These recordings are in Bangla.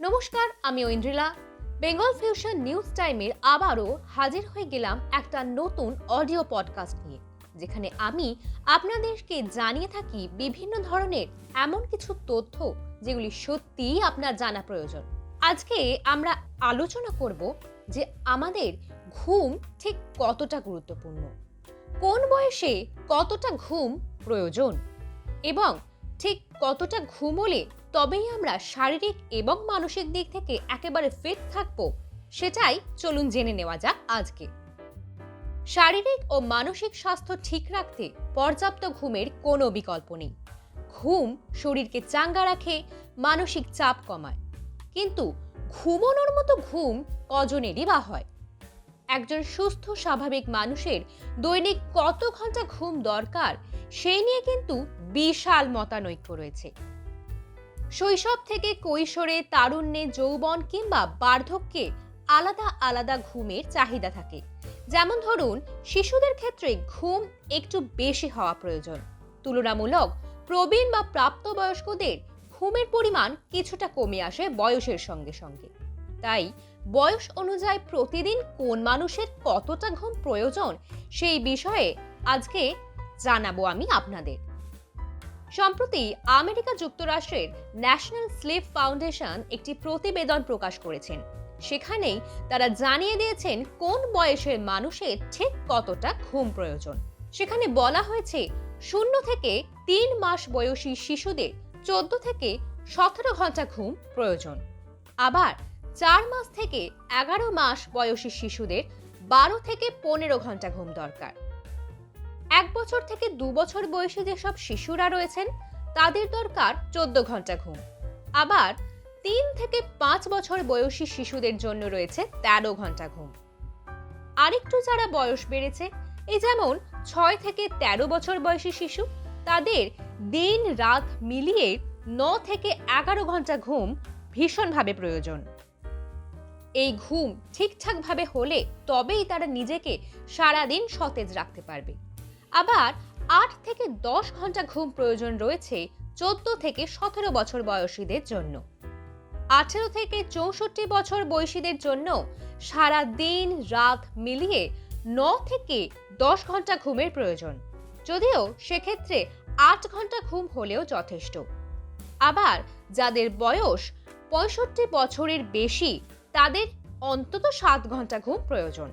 নমস্কার, আমি ঐন্দ্রিলা। বেঙ্গল ফিউশন নিউজ টাইমের আবারও হাজির হয়ে গেলাম একটা নতুন অডিও পডকাস্ট নিয়ে, যেখানে আমি আপনাদেরকে জানিয়ে থাকি বিভিন্ন ধরনের এমন কিছু তথ্য যেগুলি সত্যিই আপনার জানা প্রয়োজন। আজকে আমরা আলোচনা করব যে আমাদের ঘুম ঠিক কতটা গুরুত্বপূর্ণ। কোন বয়সে কতটা ঘুম প্রয়োজন? এবং ঠিক কতটা ঘুমোলে তবেই আমরা শারীরিক এবং মানসিক দিক থেকে একেবারে ফিট থাকব? সেটাই চলুন জেনে নেওয়া যাক আজকে। শারীরিক ও মানসিক স্বাস্থ্য ঠিক রাখতে পর্যাপ্ত ঘুমের কোনো বিকল্প নেই। ঘুম শরীরকে চাঙ্গা রাখে, মানসিক চাপ কমায়। কিন্তু ঘুমানোর মতো ঘুম কজনেরই বা হয়? একজন সুস্থ, স্বাভাবিক মানুষের দৈনিক কত ঘণ্টা ঘুম দরকার সেই নিয়ে কিন্তু বিশাল মতানৈক্য রয়েছে। শৈশব থেকে কৈশোরে তারুণ্যে যৌবন কিংবা বার্ধক্যে আলাদা আলাদা ঘুমের চাহিদা থাকে। যেমন ধরুন, শিশুদের ক্ষেত্রে ঘুম একটু বেশি হওয়া প্রয়োজন। তুলনামূলক প্রবীণ বা প্রাপ্তবয়স্কদের ঘুমের পরিমাণ কিছুটা কমে আসে বয়সের সঙ্গে সঙ্গে। তাই বয়স অনুযায়ী প্রতিদিন কোন মানুষের কতটা ঘুম প্রয়োজন সেই বিষয়ে আজকে জানাব আমি আপনাদের। সম্প্রতি আমেরিকা যুক্তরাষ্ট্রের ন্যাশনাল স্লিপ ফাউন্ডেশন একটি প্রতিবেদন প্রকাশ করেছেন। সেখানেই তারা জানিয়ে দিয়েছেন কোন বয়সের মানুষের ঠিক কতটা ঘুম প্রয়োজন। সেখানে বলা হয়েছে, শূন্য থেকে তিন মাস বয়সী শিশুদের চোদ্দ থেকে সতেরো ঘণ্টা ঘুম প্রয়োজন। আবার চার মাস থেকে এগারো মাস বয়সী শিশুদের বারো থেকে পনেরো ঘণ্টা ঘুম দরকার। এক বছর থেকে দু বছর বয়সী যেসব শিশুরা রয়েছেন, তাদের দরকার চোদ্দ ঘণ্টা ঘুম। আবার তিন থেকে পাঁচ বছর বয়সী শিশুদের জন্য রয়েছে তেরো ঘণ্টা ঘুম। আরেকটু যারা বয়স বেড়েছে এই যেমন ছয় থেকে তেরো বছর বয়সী শিশু, তাদের দিন রাত মিলিয়ে ন থেকে এগারো ঘণ্টা ঘুম ভীষণভাবে প্রয়োজন। এই ঘুম ঠিকঠাকভাবে হলে তবেই তারা নিজেকে সারাদিন সতেজ রাখতে পারবে। আবার আট থেকে দশ ঘণ্টা ঘুম প্রয়োজন রয়েছে চোদ্দ থেকে সতেরো বছর বয়সীদের জন্য। আঠেরো থেকে চৌষট্টি বছর বয়সীদের জন্য সারা দিন রাত মিলিয়ে ন থেকে দশ ঘণ্টা ঘুমের প্রয়োজন। যদিও সেক্ষেত্রে আট ঘণ্টা ঘুম হলেও যথেষ্ট। আবার যাদের বয়স পঁয়ষট্টি বছরের বেশি তাদের অন্তত সাত ঘণ্টা ঘুম প্রয়োজন।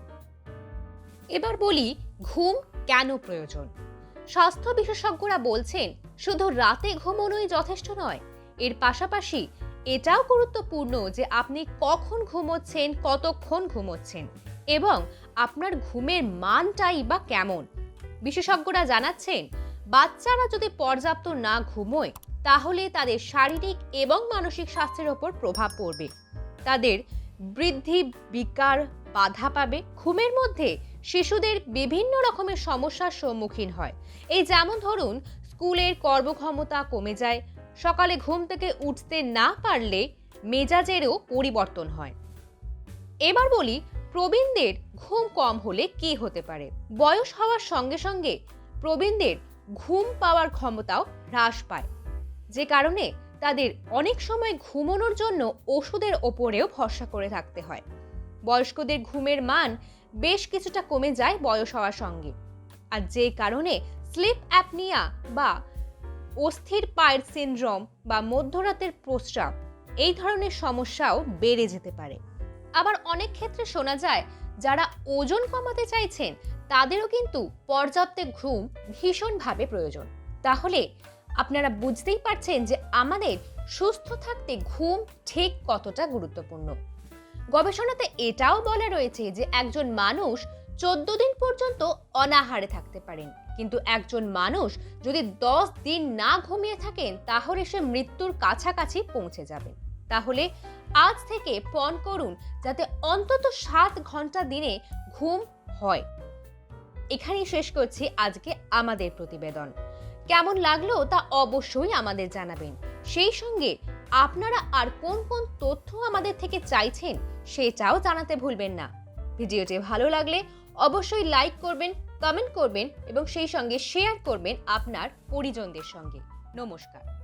এবার বলি, ঘুম কেন প্রয়োজন? স্বাস্থ্য বিশেষজ্ঞরা বলছেন, শুধু রাতে ঘুমানোই যথেষ্ট নয়, এর পাশাপাশি এটাও গুরুত্বপূর্ণ যে আপনি কখন ঘুমোচ্ছেন, কতক্ষণ ঘুমোচ্ছেন এবং আপনার ঘুমের মানটাই বা কেমন। বিশেষজ্ঞরা জানাচ্ছেন, বাচ্চারা যদি পর্যাপ্ত না ঘুমোয়, তাহলে তাদের শারীরিক এবং মানসিক স্বাস্থ্যের ওপর প্রভাব পড়বে। তাদের বৃদ্ধি, বিকার, বাধা পাবে। ঘুমের মধ্যে শিশুদের বিভিন্ন রকমের সমস্যার সম্মুখীন হয়। এই যেমন ধরুন, স্কুলের কর্মক্ষমতা কমে যায়, সকালে ঘুম থেকে উঠতে না পারলে মেজাজেরও পরিবর্তন হয়। এবার বলি, প্রবীণদের ঘুম কম হলে কি হতে পারে? বয়স হওয়ার সঙ্গে সঙ্গে প্রবীণদের ঘুম পাওয়ার ক্ষমতাও হ্রাস পায়। যে কারণে তাদের অনেক সময় ঘুমানোর জন্য ওষুধের ওপরেও ভরসা করে থাকতে হয়। বয়স্কদের ঘুমের মান বেশ কিছুটা কমে যায় বয়স হওয়ার সঙ্গে। আর যে কারণে স্লিপ অ্যাপনিয়া বা অস্থির পায়ের সিনড্রোম বা মধ্যরাতের প্রস্রাব এই ধরনের সমস্যাও বেড়ে যেতে পারে। আবার অনেক ক্ষেত্রে শোনা যায়, যারা ওজন কমাতে চাইছেন, তাদেরও কিন্তু পর্যাপ্ত ঘুম ভীষণভাবে প্রয়োজন। তাহলে আপনারা বুঝতেই পারছেন যে আমাদের সুস্থ থাকতে ঘুম ঠিক কতটা গুরুত্বপূর্ণ। গবেষণাতে এটাও বলা রয়েছে যে একজন মানুষ চোদ্দ দিন পর্যন্ত অনাহারে থাকতে পারেন। কিন্তু একজন মানুষ যদি দশ দিন না ঘুমিয়ে থাকেন, তাহলে সে মৃত্যুর কাছাকাছি পৌঁছে যাবে। তাহলে আজ থেকে পণ করুন যাতে অন্তত সাত ঘণ্টা দিনে ঘুম হয়। এখানেই শেষ করছি আজকে আমাদের প্রতিবেদন। কেমন লাগল তা অবশ্যই আমাদের জানাবেন। সেই সঙ্গে আপনারা আর কোন কোন তথ্য আমাদের থেকে চাইছেন সেটাও জানাতে ভুলবেন না। ভিডিওটি ভালো লাগলে অবশ্যই লাইক করবেন কমেন্ট করবেন এবং সেই সঙ্গে শেয়ার করবেন আপনার পরিজনদের সঙ্গে। নমস্কার।